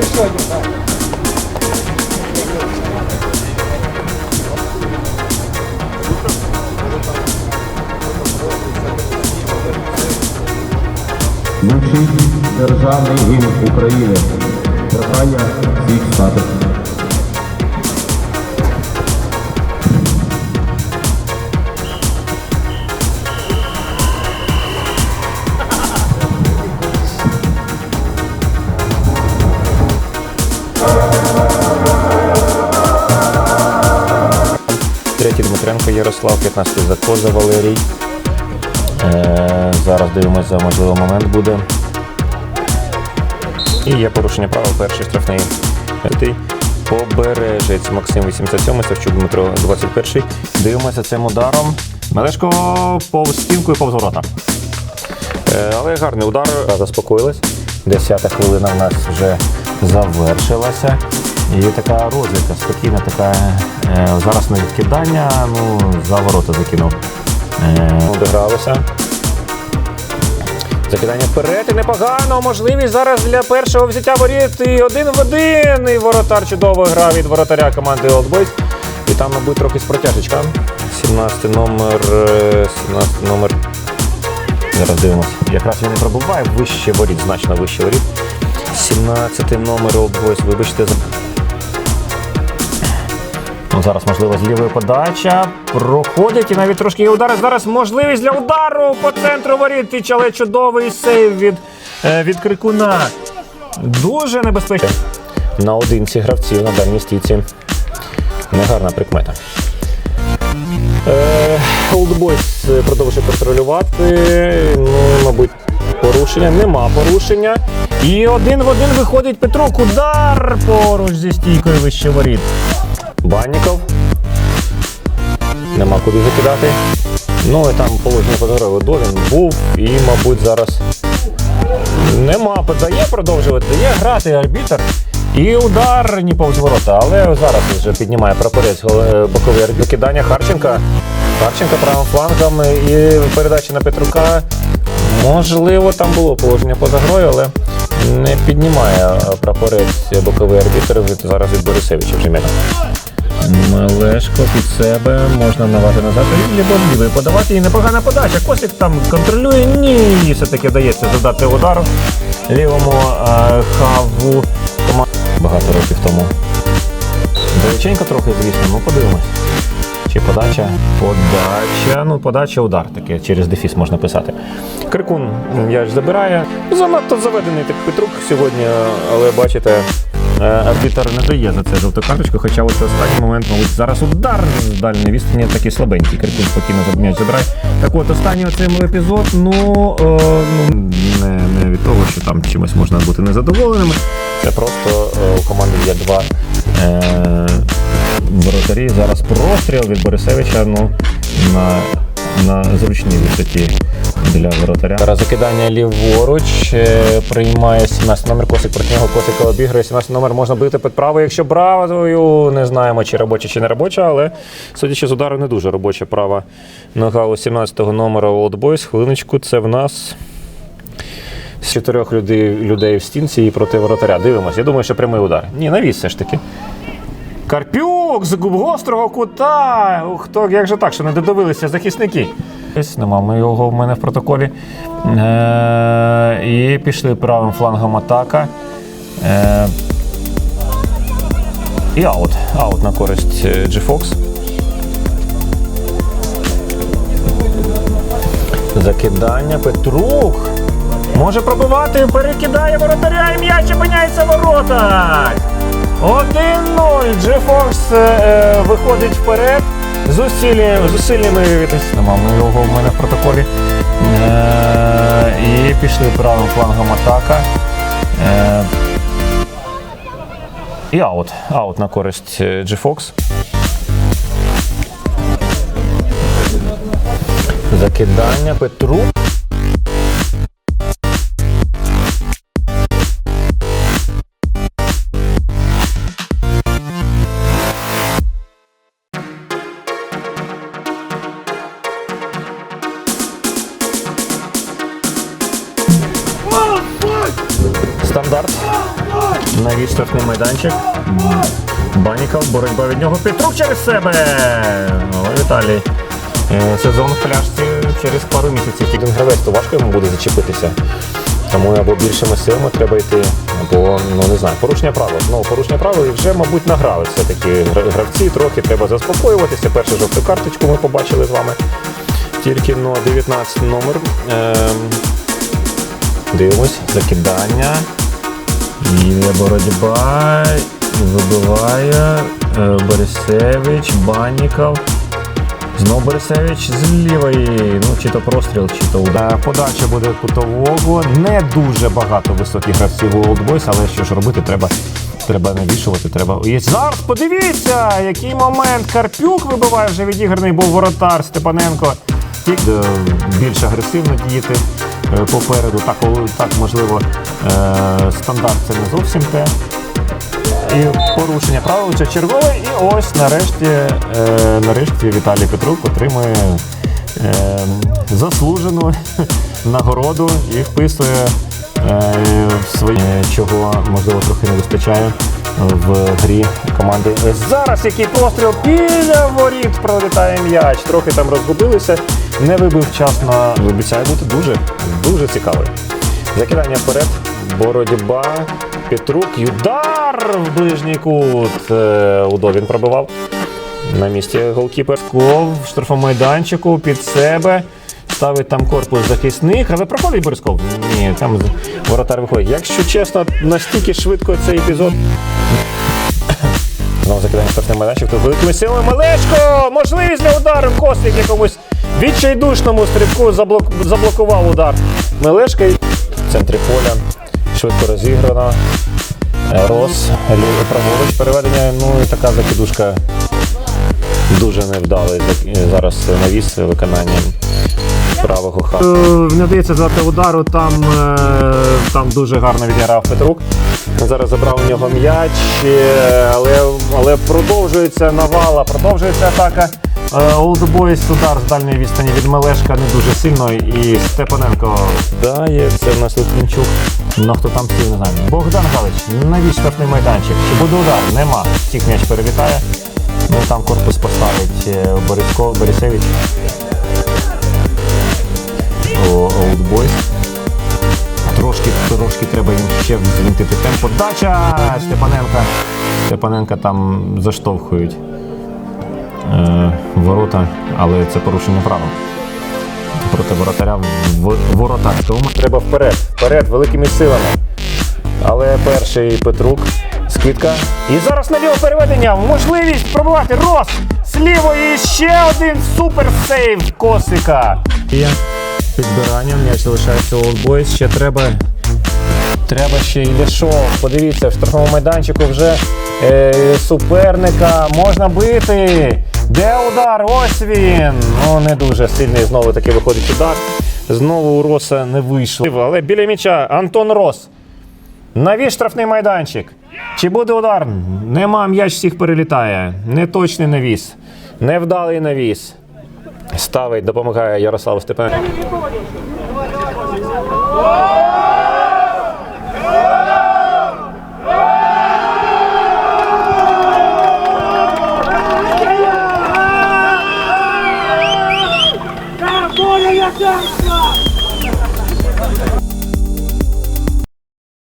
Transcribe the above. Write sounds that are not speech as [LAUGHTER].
еще один, да. Звучить державний гімн України. Прохання всіх стати. Дмитренко Ярослав, 15-й Закоза Валерій. Е, зараз дивимося, можливо, момент буде. І є порушення права, перший штрафний. Побережець Максим 87, Савчук Дмитро 21. Дивимося цим ударом. Мелешко повз стінку і повз ворота. Е, але гарний удар, заспокоїлись. Десята хвилина в нас вже завершилася. І така розвідка, спокійна така. Е, зараз на відкидання, ну, за ворота закинув. Е, Закидання вперед і непогано. Можливість зараз для першого взяття воріт. І один в один. І воротар чудово грав від воротаря команди Boys. І там, мабуть, трохи з протяжечка. 17 номер. е, 17 номер. Зараз дивимося. Якраз він і пробуває вище воріт, значно вище воріт. 17 номер Boys, вибачте. Зараз, можливо, з лівої подача. Проходять і навіть трошки є удари. Зараз можливість для удару по центру воріт. Але чудовий сейв від, е, від крикуна. Дуже небезпечно. Наодинці гравців на дальній стійці. Негарна прикмета. Е, Old продовжує контролювати. Ну, мабуть, порушення. Нема порушення. І один в один виходить Петрук. Удар поруч зі стійкою вище воріт. Банніков. Нема куди закидати. Ну і там положення позоровий Долін був і, мабуть, зараз нема. Подає продовжувати, дає грати арбітр. І удар ні повз ворота, але зараз вже піднімає прапорець гол- боковий арбітр. Кидання Харченка. Харченка правим флангом і передача на Петрука. Можливо, там було положення поза грою, але не піднімає прапорець боковий арбітр зараз від Борисевича вже м'яч. Мелешко під себе можна навати назад і лівий подавати. І непогана подача. Косик там контролює. Ні, все-таки вдається задати удару лівому е, хаву. Багато років тому. Далеченько трохи, звісно, ну подивимось. Чи подача? Подача. Ну, подача, удар таке через дефіс можна писати. Крикун м'яч забирає. Занадто заведений так Петрук сьогодні, але бачите, арбітер не дає за це жовту карточку, хоча ось останній момент, мабуть, зараз удар з дальньої відстані такий слабенький. Крикун спокійно м'яч забирає. Так от останній оцей епізод, ну, е, ну не, не від того, що там чимось можна бути незадоволеними. Це просто е, у команди є два. Е, воротарі. Зараз простріл від Борисевича ну, на, на зручній висоті для воротаря. Зараз закидання ліворуч. е, Приймає 17 номер Косик проти нього. Косика обігрує. 17 номер можна бити під правою, якщо бравою. Не знаємо, чи робоча, чи не робоча, але судячи з удару, не дуже робоча права нога у 17-го номера Boys. Хвилиночку, це в нас. З чотирьох людей, людей в стінці і проти воротаря. Дивимося. Я думаю, що прямий удар. Ні, навіс все ж таки. Карпюк з гострого кута. Ух, як же так, що не додивилися захисники. Нема ми його в мене в протоколі. Е- і пішли правим флангом атака. Е- і аут. Аут на користь е, G-Fox. Закидання. Петрук. Може пробивати, перекидає воротаря і м'яч опиняється в воротах. 1-0. Джефокс е, виходить вперед. Зусилля, зусиллями Нема ми його в мене в протоколі. Е, і пішли правим флангом атака. Е, і аут. Аут на користь GFOX. G-Fox. Закидання Петру. Майданчик. Баніков, боротьба від нього. Петрук через себе. Ой, Віталій. Е, Сезон в пляшці через пару місяців. Тільки гравець, то важко йому буде зачепитися. Тому або більшими силами треба йти, або ну не знаю, порушення правил. Ну, порушення правил і вже, мабуть, награли все-таки гравці. Трохи треба заспокоюватися. Першу жовту карточку ми побачили з вами. Тільки ну, 19 номер. Ем, дивимось, закидання. Є боротьба. Вибиває е, Борисевич, Банніков. Знов Борисевич з лівої, ну чи то простріл, чи то удар. Подача буде кутового. Не дуже багато високих гравців у Boys, але що ж робити, треба, треба навішувати. Треба. Зараз подивіться, який момент. Карпюк вибиває вже відіграний був воротар Степаненко. Е, Більш агресивно діяти е, попереду. Так, так можливо, е, стандарт це не зовсім те і порушення правил це чергове. І ось нарешті, е, нарешті Віталій Петрук отримує е, заслужену [LAUGHS] нагороду і вписує е, в своє, чого можливо трохи не вистачає в грі команди. Зараз який постріл біля воріт пролітає м'яч. Трохи там розгубилися, не вибив вчасно. Обіцяє бути дуже, дуже цікавий. Закидання вперед, боротьба, Петрук, і удар в ближній кут. Е, Удо він пробивав. На місці голкіпер Ков штрафному під себе. Ставить там корпус захисник, але проходить Борисков. Ні, там воротар виходить. Якщо чесно, настільки швидко цей епізод. [COUGHS] Знову закидання штрафний майданчик. Тут великими силами Малечко! Можливість для удару Костик якомусь відчайдушному стрибку заблок... заблокував удар. Мелешка в центрі поля. Швидко розіграно. Е, Рос, праворуч переведення. Ну і така закидушка дуже невдалий зараз навіс виконанням правого хаку. Не вдається здати удару, там, е, там дуже гарно відіграв Петрук. Зараз забрав у нього м'яч, е, але, але продовжується навала, продовжується атака. Е, Old Boys удар з дальньої відстані від Мелешка не дуже сильно. І Степаненко дає. Це в нас Литвинчук. Ну хто там стів, не знаю. Богдан Галич, навіщо штрафний майданчик? Чи буде удар? Нема. Тік м'яч перелітає. Ну там корпус поставить Бориско, Борисевич. О, Old Boys. Трошки, трошки треба їм ще звінтити темп. Подача Степаненка. Степаненка там заштовхують е, ворота, але це порушення правил. Проти воротаря в воротар. Тому треба вперед, вперед, великими силами. Але перший Петрук, скидка. І зараз на наліво переведення. Можливість пробивати Рос з лівої. Ще один супер сейв Косика. Є підбирання, м'яч залишається у Ще треба. Треба ще й Ляшов. Подивіться, в штрафному майданчику вже е, суперника можна бити. Де удар? Ось він. Ну не дуже сильний. Знову таки виходить удар. Знову у Роса не вийшло. Але біля м'яча Антон Рос. Навіс штрафний майданчик. Чи буде удар? Нема, м'яч всіх перелітає. Неточний навіс. Невдалий навіс ставить, допомагає Ярославу Степановичу.